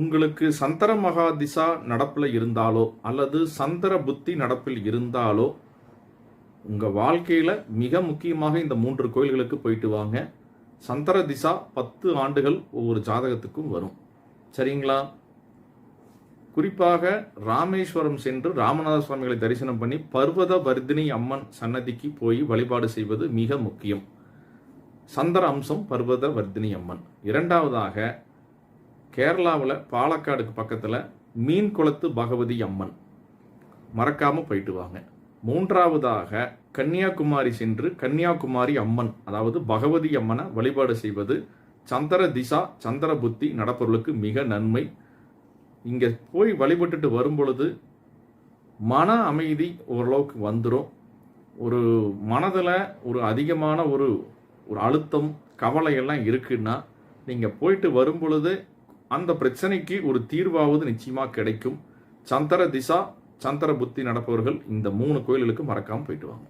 உங்களுக்கு சந்திர மகாதிசா நடப்பில் இருந்தாலோ அல்லது சந்திர புத்தி நடப்பில் இருந்தாலோ உங்கள் வாழ்க்கையில் மிக முக்கியமாக இந்த மூன்று கோயில்களுக்கு போயிட்டு வாங்க. சந்திர திசா பத்து ஆண்டுகள் ஒவ்வொரு ஜாதகத்துக்கும் வரும். சரிங்களா? குறிப்பாக ராமேஸ்வரம் சென்று ராமநாத சுவாமிகளை தரிசனம் பண்ணி பர்வத வர்தினி அம்மன் சன்னதிக்கு போய் வழிபாடு செய்வது மிக முக்கியம். சந்திர அம்சம் பர்வத வர்தினி அம்மன். இரண்டாவதாக கேரளாவில் பாலக்காடுக்கு பக்கத்தில் மீன் குளத்து பகவதி அம்மன். மறக்காமல் போயிட்டு வாங்க. மூன்றாவதாக கன்னியாகுமரி சென்று கன்னியாகுமரி அம்மன் அதாவது பகவதி அம்மனை வழிபாடு செய்வது சந்திர திசா சந்திர புத்தி நடப்பவர்களுக்கு மிக நன்மை. இங்கே போய் வழிபட்டுட்டு வரும்பொழுது மன அமைதி ஓரளவுக்கு வந்துடும் ஒரு மனதில் ஒரு அதிகமான ஒரு ஒரு அழுத்தம் கவலையெல்லாம் இருக்குன்னா நீங்கள் போயிட்டு வரும்பொழுது அந்த பிரச்சனைக்கு ஒரு தீர்வாவது நிச்சயமாக கிடைக்கும். சந்திர திசா சந்திர புத்தி நடப்பவர்கள் இந்த மூணு கோயில்களுக்கு மறக்காமல் போயிட்டு வாங்க.